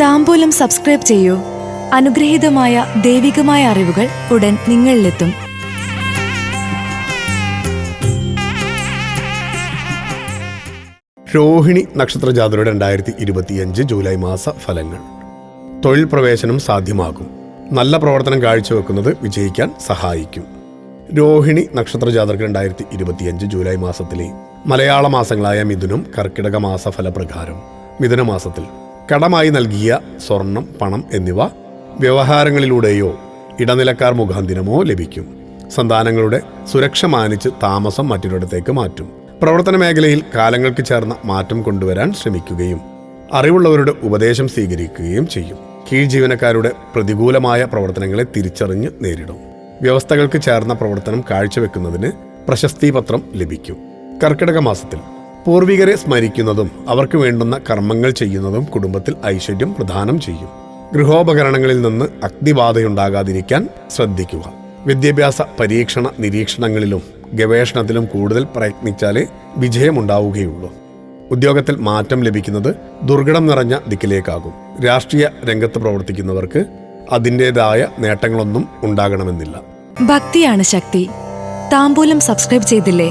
താമ്പൂലം subscribe ചെയ്യൂ. അനുഗ്രഹീതമായ ദൈവികമായ അറിവുകൾ ഉടൻ നിങ്ങളിലെത്തും. രോഹിണി നക്ഷത്ര ജാതരുടെ രണ്ടായിരത്തി ഇരുപത്തിയഞ്ച് ജൂലൈ മാസ ഫലങ്ങൾ. തൊഴിൽ പ്രവേശനം സാധ്യമാകും. നല്ല പ്രവർത്തനം കാഴ്ചവെക്കുന്നത് വിജയിക്കാൻ സഹായിക്കും. രോഹിണി നക്ഷത്ര ജാതർക്ക് രണ്ടായിരത്തി ഇരുപത്തിയഞ്ച് ജൂലൈ മാസത്തിലെ മലയാള മാസങ്ങളായ മിഥുനം കർക്കിടക മാസ ഫലപ്രകാരം. മിഥുന മാസത്തിൽ കടമായി നൽകിയ സ്വർണം പണം എന്നിവ വ്യവഹാരങ്ങളിലൂടെയോ ഇടനിലക്കാർ മുഖാന്തിരമോ ലഭിക്കും. സന്താനങ്ങളുടെ സുരക്ഷ മാനിച്ച് താമസം മറ്റൊരിടത്തേക്ക് മാറ്റും. പ്രവർത്തന മേഖലയിൽ കാലങ്ങൾക്ക് ചേർന്ന മാറ്റം കൊണ്ടുവരാൻ ശ്രമിക്കുകയും അറിവുള്ളവരുടെ ഉപദേശം സ്വീകരിക്കുകയും ചെയ്യും. കീഴ് ജീവനക്കാരുടെ പ്രതികൂലമായ പ്രവർത്തനങ്ങളെ തിരിച്ചറിഞ്ഞ് നേരിടും. വ്യവസ്ഥകൾക്ക് ചേർന്ന പ്രവർത്തനം കാഴ്ചവെക്കുന്നതിന് പ്രശസ്തി പത്രം ലഭിക്കും. കർക്കിടക മാസത്തിൽ പൂർവികരെ സ്മരിക്കുന്നതും അവർക്ക് വേണ്ടുന്ന കർമ്മങ്ങൾ ചെയ്യുന്നതും കുടുംബത്തിൽ ഐശ്വര്യം പ്രദാനം ചെയ്യും. ഗൃഹോപകരണങ്ങളിൽ നിന്ന് അഗ്നിബാധയുണ്ടാകാതിരിക്കാൻ ശ്രദ്ധിക്കുക. വിദ്യാഭ്യാസ പരീക്ഷണ നിരീക്ഷണങ്ങളിലും ഗവേഷണത്തിലും കൂടുതൽ പ്രയത്നിച്ചാലേ വിജയമുണ്ടാവുകയുള്ളൂ. ഉദ്യോഗത്തിൽ മാറ്റം ലഭിക്കുന്നത് ദുർഘടം നിറഞ്ഞ ദിക്കിലേക്കാകും. രാഷ്ട്രീയ രംഗത്ത് പ്രവർത്തിക്കുന്നവർക്ക് അതിന്റെതായ നേട്ടങ്ങളൊന്നും ഉണ്ടാകണമെന്നില്ല. ഭക്തിയാണ് ശക്തി. താമ്പൂലം സബ്സ്ക്രൈബ് ചെയ്തില്ലേ?